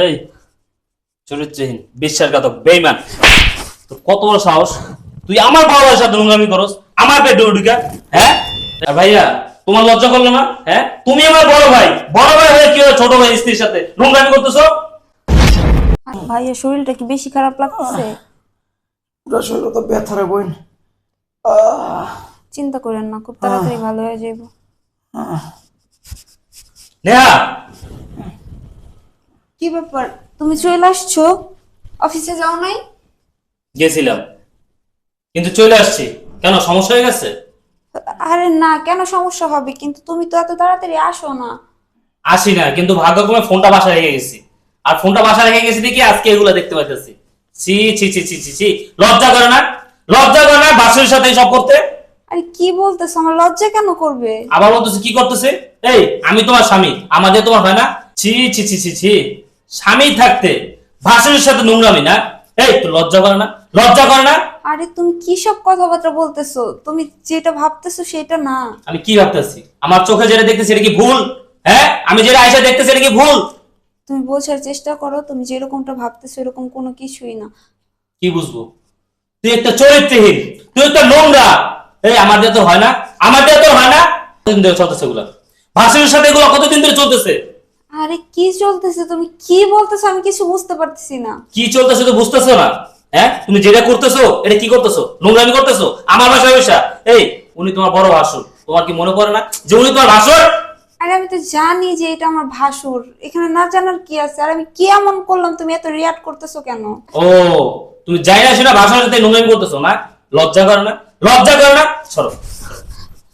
এই চরিত্রহীন বিশ্বাসঘাতক বেইমান তোর কত বড় সাহস? তুই আমার বড় ভাইয়ের সাথে নোংরামি করস আমার পেটে ঢুকা হ্যাঁ? ভাইয়া তোমার লজ্জা করল না হ্যাঁ? তুমি আমার বড় ভাই বড় ভাই হয়ে কি হয় ছোট ভাই স্ত্রীর সাথে নোংরামি করতেছো? ভাইয়ের শরীরটা কি বেশি খারাপ লাগতেছে? পুরো শরীর তো ব্যথা রে বোন চিন্তা করেন না খুব তাড়াতাড়ি ভালো হয়ে যাইব। নেহা কি ব্যাপার? তুমি চলে আসছো? অফিসে যাও নাই? গেছিলাম। কিন্তু চলে আসছি। কেন সমস্যা হয়ে গেছে? আরে না কেন সমস্যা হবে? কিন্তু তুমি তো এত তাড়াতাড়ি আসো না। আসি না কিন্তু ভাগ্যক্রমে ফোনটা বাসায় রেখে গেছি। আর ফোনটা বাসায় রেখে গেছি দেখি আজকে এগুলো দেখতে পাইতেছি। ছি ছি ছি ছি ছি ছি। লজ্জা করে না? লজ্জা করে না বাসুর সাথে সব করতে? আরে কি বলতেছো? আমার লজ্জা কেন করবে? আবার বলতেছে কি করতেছে? এই আমি তোমার স্বামী। আমাদের তোমার হয় না? ছি ছি ছি ছি ছি। স্বামী থাকতে ভাসুরের সাথে নোংরামি না? এই তো লজ্জা করে না? লজ্জা করে না? আরে তুমি কি সব কথাবার্তা বলতেছো? তুমি যেটা ভাবতেছো সেটা না। আমি কি ভাবতেছি? আমার চোখে যেটা দেখতেছি এটা কি ভুল? হ্যাঁ? আমি যেটা আয়সা দেখতেছি এটা কি ভুল? তুমি বোঝার চেষ্টা করো তুমি যেরকমটা ভাবতেছো এরকম কোনো কিছুই না। কি বুঝব? তুই একটা চরিত্রহীন তুই একটা নোংরা। এই আমার দিয়ে তো হয় না। আমার দিয়ে তো হয় না। কতদিন ধরে চলতেছে এগুলা? ভাসুরের সাথে এগুলো কতদিন ধরে চলতেছে? আরে কি চলতেছে? তুমি কি বলতেছো? আমি কিছু বুঝতে পারতেছি না। কি চলতেছে তো বুঝতেছো না? হ্যাঁ? তুমি যেটা করতেছো এটা কি করতেছো? নোংরামি করতেছো? আমার বাসায় বসা। এই উনি তোমার বড় ভাসুর। তোমার কি মনে পড়ে না যে উনি তোমার ভাসুর? আরে আমি তো জানি যে এটা আমার ভাসুর। এখানে না জানার কি আছে? আর আমি কি এমন করলাম? তুমি এত রিয়াক্ট করতেছো কেন? ও তুমি যাই না সেটা ভাষার সাথে নোংরামি করতেছো না লজ্জা করে না। লজ্জা করে না। সরো।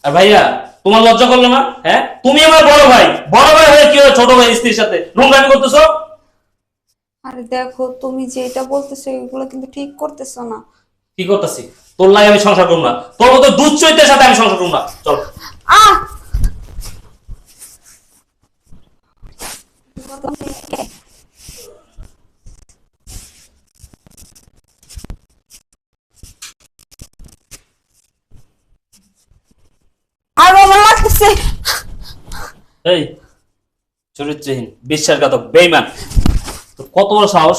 আর ভাইয়া তোমার লজ্জা করল না? হ্যাঁ? তুমি আমার বড় ভাই। বড় ভাই হয়ে কি হয় ছোট ভাই স্ত্রীর সাথে নোংরামি করতেছো? আরে দেখো তুমি যেটা বলতেছো এগুলো কিন্তু ঠিক করতেছো না। কি করতেছি? তোর লাগে আমি সংসার করব না। তোর মতো দুধ চৈতের সাথে আমি সংসার করব না। চল। আহ আর আমার লাগতেছে এই, চরিত্রহীন, বিশ্বাসঘাতক বেইমান তোর কত বড় সাহস?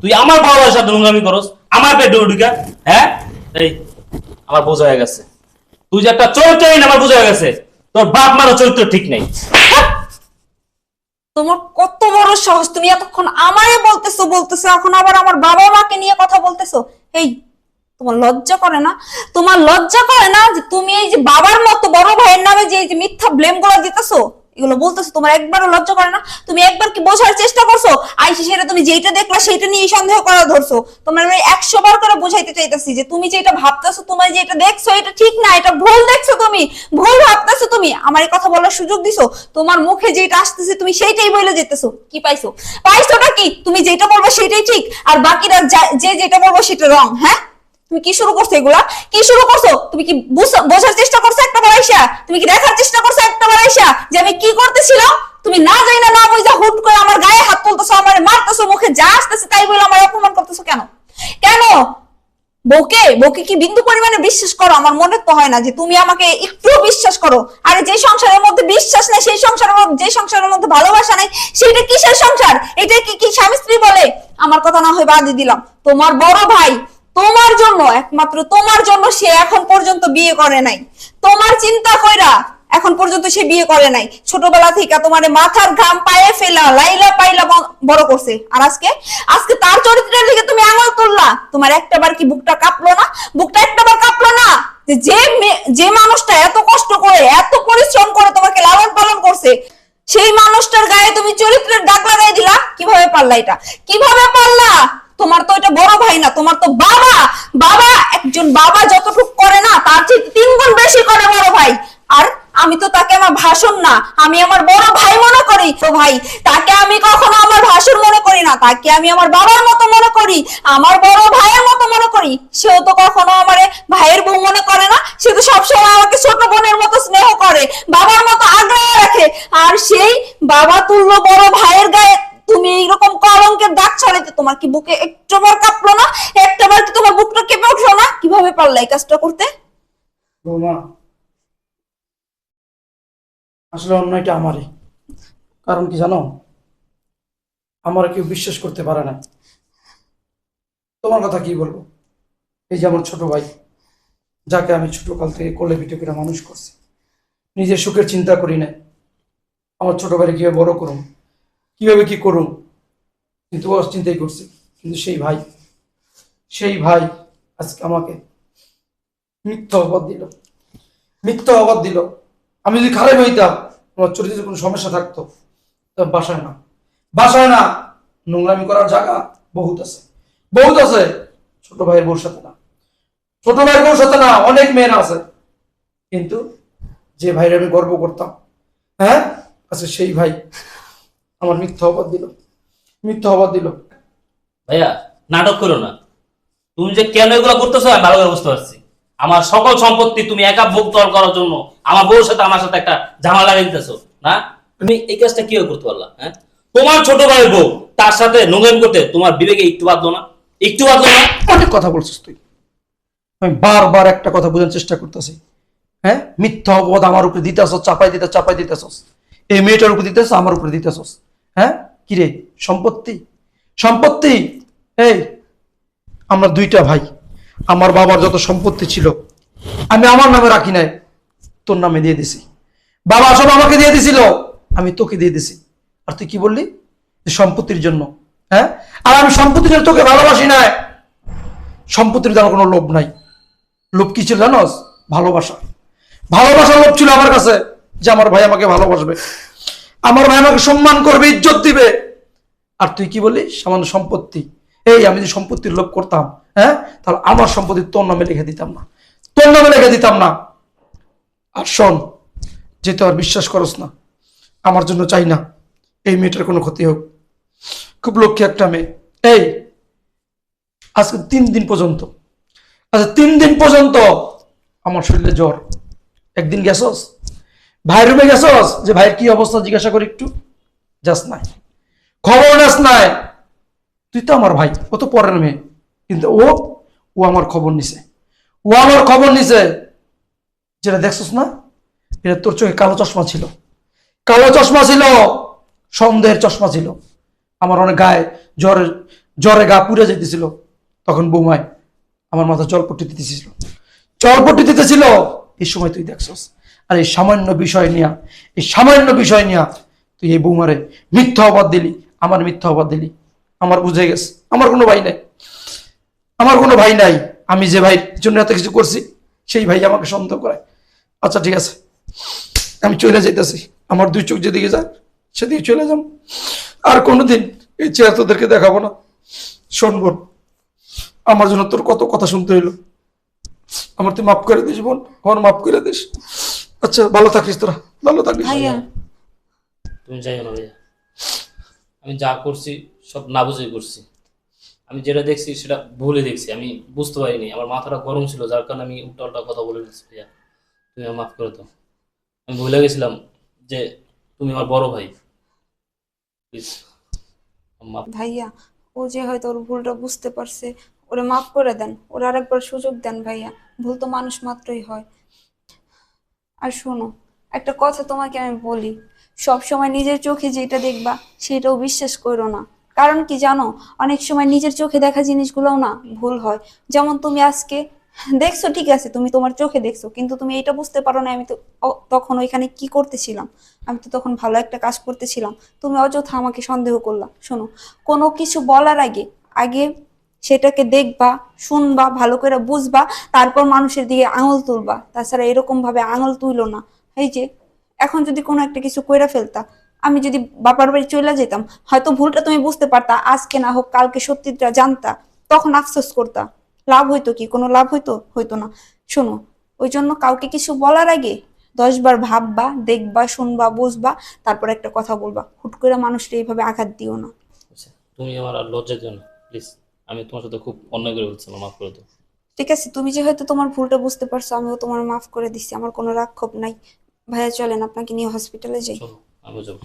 তুই আমার ভাইয়ের সাথে নোংরামি করস, আমার পেটে ঢুকা হ্যাঁ? এই, আমার বোঝা হয়ে গেছে। তুই যে একটা চরিত্রহীন, আমার বোঝা হয়ে গেছে। তোর বাপ মারও চরিত্র ঠিক নেই। তোমার কত বড় সাহস? তুমি এতক্ষণ আমারে বলতেছো বলতেছো, এখন আবার আমার বাবা মাকে নিয়ে কথা বলতেছো। এই, তোমার লজ্জা করে না? তোমার লজ্জা করে না যে তুমি এই যে বাবার মতো বড় ভাইয়ের নামে যে মিথ্যা ব্লেমগুলো দিতেছো? এগুলো বলতেছো, তোমার একবারও লজ্জা করে না? তুমি একবার কি বোঝার চেষ্টা করছ? আইসি সেটা তুমি যেটা দেখলা সেটা নিয়ে সন্দেহ করা ধরছো। তোমার আমি একশো বার করে বোঝাইতে চাইতেছি যে তুমি যেটা ভাবতেছো, তোমার যেটা দেখছ, এটা ঠিক না, এটা ভুল দেখছ তুমি। ভুল ভাবতেছো তুমি। আমার এই কথা বলার সুযোগ দিছো। তোমার মুখে যেটা আসতেছে, তুমি সেইটাই বলে যেতেছো। কি পাইছো? পাইছোটা কি? তুমি যেটা বলব সেটাই ঠিক। আর বাকিরা যে যেটা বলব সেটা রং হ্যাঁ? তুমি কি শুরু করছ এগুলা? কি শুরু করছ? তুমি কি বোঝার চেষ্টা করছ একটা বার আইসা? তুমি কি দেখার চেষ্টা করছ একটা বার আইসা যে আমি কি করতেছিলাম? তুমি না যাই না না বুঝা হুট করে আমার গায়ে হাত তুলতেছো, আমার মারতেছো, মুখে যা আসতেছে তাই বলে আমার অপমান করতেছো কেন? কেন? বউকে বউকে কি বিন্দু পরিমাণে বিশ্বাস করো? আমার মনে তো হয় না যে তুমি আমাকে একটু বিশ্বাস করো। আরে যে সংসারের মধ্যে বিশ্বাস নেই, সেই সংসারের মধ্যে যে সংসারের মধ্যে ভালোবাসা নেই, সেটা কিসের সংসার? এটা কি কি স্বামী স্ত্রী বলে? আমার কথা না হয় বাদই দিলাম। তোমার বড় ভাই তোমার জন্য, একমাত্র তোমার জন্য সে এখন পর্যন্ত বিয়ে করে নাই। তোমার চিন্তা কইরা এখন পর্যন্ত সে বিয়ে করে নাই। ছোটবেলা থেকে তোমার মাথার ঘাম পায়ে ফেলা, লাইলা পাইলা বড় করছে। আর আজকে আজকে তার চরিত্রের দিকে তুমি আঙুল তুললা। তোমার একটা বার কি বুকটা কাঁপলো না? বুকটা একটা বার কাঁপলো না? যে যে মানুষটা এত কষ্ট করে, এত পরিশ্রম করে তোমাকে লালন পালন করছে, সেই মানুষটার গায়ে তুমি চরিত্রের দাগ লাগাই দিলা। কীভাবে পারলা এটা? কীভাবে পারলা? তোমার তো এটা বড় ভাই না, তোমার তো বাবা। বাবা একজন বাবা যতটুকু করে না, তার চেয়ে তিন গুণ বেশি করে বড় ভাই। আর আমি তো তাকে আমার ভাষণ না, আমি আমার বড় ভাই মনে করি। তো ভাই, তাকে আমি কখনো আমার ভাষণ মনে করি না, তাকে আমি আমার বাবার মতো মনে করি, আমার বড় ভাইয়ের মতো মনে করি। সেও তো কখনো আমার ভাইয়ের বউ মনে করে না, সে তো সবসময় আমাকে ছোট বোনের মতো স্নেহ করে, বাবার মতো আগ্রহ রাখে। আর সেই বাবা তুল্য বড় ভাইয়ের গায়ে তুমি এইরকম দাগ ছড়াইতে তোমার কি বুকে একটাবার কাঁপলো না? একটাবার কি তোমার বুকটা কেঁপে উঠল না? কীভাবে পারলা এই কাজটা করতে? বৌমা, আসলে অন্যটা আমারই। কারণ কি জানো? আমার কেউ বিশ্বাস করতে পারে না। তোমার কথা কি বলব? এই যে আমার ছোট ভাই, যাকে আমি ছোটকাল থেকে কোলে পিঠে করে মানুষ করছি। নিজের সুখের চিন্তা করি না আমার ছোট ভাইকে কীভাবে বড় করুম? কীভাবে কি করুম? কিন্তু ও চিন্তাই করছি কিন্তু সেই ভাই সেই ভাই আজকে আমাকে মিথ্যা অবাদ দিল। মিথ্যা অবাদ দিল। আমি যদি খারাপ হইতাম, আমার চরিত্রের কোনো সমস্যা থাকতো তবে বাসায় না। বাসায় না, নোংরামি করার জায়গা বহুত আছে। বহুত আছে, ছোট ভাইয়ের বউর সাথে না। ছোট ভাইয়ের বউর সাথে না, অনেক মেয়েরা আছে। কিন্তু যে ভাইয়ের আমি গর্ব করতাম হ্যাঁ? আচ্ছা সেই ভাই আমার মিথ্যা অবাদ দিল। মিথ্যা অবাদ দিল। ভাইয়া নাটক করো না। তুমি যে কেন এগুলো করতেছো আমি ভালো করে বুঝতে পারছি। আমার সকল সম্পত্তি তুমি একা ভোগ দল করার জন্য আমার বউর সাথে আমার সাথে একটা ঝামেলা লাগিয়ে দিতেছো না? তুমি এই কাজটা কীভাবে করতে পারলা হ্যাঁ? তোমার ছোট ভাই বউ তার সাথে নোংরামি করতে তোমার বিবেকে একটু বাঁধলো না? একটু বাঁধলো না? অনেক কথা বলছিস তুই। আমি বারবার একটা কথা বোঝার চেষ্টা করতেছি। হ্যাঁ? মিথ্যা অপবাদ আমার উপরে দিতেছস চাপাই দিতে চাপাই দিতেছস। এই মেয়েটার উপরে দিতেছ আমার উপরে দিতেছস। হ্যাঁ? কিরে, সম্পত্তি? সম্পত্তি? এই, আমরা দুইটা ভাই। আমার বাবার যত সম্পত্তি ছিল, আমি আমার নামে রাখি নাই, তোর নামে দিয়ে দিছি। বাবা সব আমাকে দিয়ে দিছিল, আমি তোকে দিয়ে দিছি। আর তুই কি বললি? সম্পত্তির জন্য। হ্যাঁ? আর আমি সম্পত্তির জন্য তোকে ভালোবাসি না সম্পত্তির আমার কোনো লোভ নাই। লোভ কি ছিল জানোস? ভালোবাসা। ভালোবাসার লোভ ছিল আমার কাছে, যে আমার ভাই আমাকে ভালোবাসবে। আমার ভাই আমাকে সম্মান করবে, ইজ্জত দিবে। আর তুই কি বললি? সামান্য সম্পত্তি। এই, আমি যদি সম্পত্তির লোভ করতাম হ্যাঁ? তাহলে আমার সম্পত্তি তোর নামে লিখে দিতাম না। তোর নামে লিখে দিতাম না। আর শোন, যে তো আর বিশ্বাস করস না, আমার জন্য চাই না, এই মেয়েটার কোনো ক্ষতি হোক। খুব লক্ষ্মী একটা মেয়ে। এই, আজকে তিন দিন পর্যন্ত আচ্ছা তিন দিন পর্যন্ত আমার শরীরে জ্বর। একদিন গেছস? ভাই রুমে গেছস? যে ভাইয়ের কি অবস্থা জিজ্ঞাসা করি একটু। যাস নাই। খবর নাস নাই। তুই তো আমার ভাই, ও তো পরের মেয়ে। কিন্তু ও ও আমার খবর নিছে। ও আমার খবর নিছে। যেটা দেখছস না, এটা তোর চোখে কালো চশমা ছিল। কালো চশমা ছিল, সন্দেহের চশমা ছিল। আমার অনেক গায়ে জ্বরে জ্বরে গা পুড়ে যেতেছিল তখন বৌমায় আমার মাথা জলপট্টি দিতেছিল। জলপট্টি দিতেছিল, এই সময় তুই দেখছস। আর এই সামান্য বিষয় নিয়া, এই সামান্য বিষয় নিয়া তুই এই বৌমারে মিথ্যা অবাদ দিলি, আমার মিথ্যা অবাদ দিলি। আমার বুঝে গেছে, আমার কোনো ভাই নাই। আমার কোনো ভাই নাই। আমি যে ভাইয়ের জন্য এত কিছু করছি, সেই ভাই আমাকে সন্দেহ করে। আচ্ছা ঠিক আছে। আমি চলে যাইতেছি। আমার দুই চোখ যেদিকে যায়, সেদিকে চলে যাব আর কোনোদিন এই চেয়ার তোদেরকে দেখাবো না। শোন বোন, আমার জন্য তোর কত কথা শুনতে হইল। আমার তুই মাফ করে দিস বোন, আমার মাফ করে দিস। আচ্ছা ভালো থাকিস তোরা। ভালো থাকিস। ভাইয়া। তুমি যাইও না ভাইয়া। আমি যা করছি সব না বুঝেই করছি। আমি যেটা দেখছি সেটা ভুলে দেখছি। আমি বুঝতে পারিনি। আমার মাথাটা গরম ছিল যার কারণে আমি উল্টা উল্টা কথা বলে দিচ্ছি ভাইয়া। তুমি আমার মাফ করে দাও। আমি ভুলে গেছিলাম যে তুমি আমার বড় ভাই। প্লিজ মাফ ভাইয়া ও যে হয়তো ওর ভুলটা বুঝতে পারছে ওরে মাফ করে দেন। ওর আরেকবার সুযোগ দেন ভাইয়া। ভুল তো মানুষ মাত্রই হয়। আর শোনো, একটা কথা তোমাকে আমি বলি। সব সময় নিজের চোখে যেটা দেখবা, সেটাও বিশ্বাস করো না। কারণ কি জানো, অনেক সময় নিজের চোখে দেখা জিনিসগুলোও না ভুল হয়। যেমন তুমি আজকে, দেখছ ঠিক আছে, তুমি তোমার চোখে দেখছ, কিন্তু তুমি এটা বুঝতে পারো না, আমি তো তখন ওইখানে কি করতেছিলাম? আমি তো তখন ভালো একটা কাজ করতেছিলাম। তুমি অযথা আমাকে সন্দেহ করলা। শোনো, কোনো কিছু বলার আগে আগে সেটাকে দেখবা শুনবা ভালো করে বুঝবা তারপর মানুষের দিকে আঙুল তুলবা। তাছাড়া এরকম ভাবে আঙুল তুইলো না। এই যে এখন যদি কোনো একটা কিছু কইরা ফেলতা আমি যদি বাবার বাড়ি চলে যেতাম হয়তো ভুলটা তুমি বুঝতে পারতা আজকে না হোক কালকে সত্যিটা জানতা তখন আফসোস করতা। লাভ হইতো কি? কোনো লাভ হইতো? হইতো না। শোনো ওই জন্য কাউকে কিছু বলার আগে দশবার ভাববা দেখবা শুনবা বুঝবা তারপর একটা কথা বলবা। হুট করে মানুষটা এইভাবে আঘাত দিও না। আচ্ছা, তুমি আমার লজ্জা দিও না প্লিজ আমি তোমার সাথে খুব অন্যায় করে বলছিলাম মাফ করে দাও। ঠিক আছে তুমি যে হয়তো তোমার ভুলটা বুঝতে পারছ আমিও তোমার মাফ করে দিচ্ছি আমার কোনো রাগ ক্ষোভ নাই। ভাইয়া চলেন আপনাকে নিয়ে হসপিটালে যাই। চলো আমি যাব।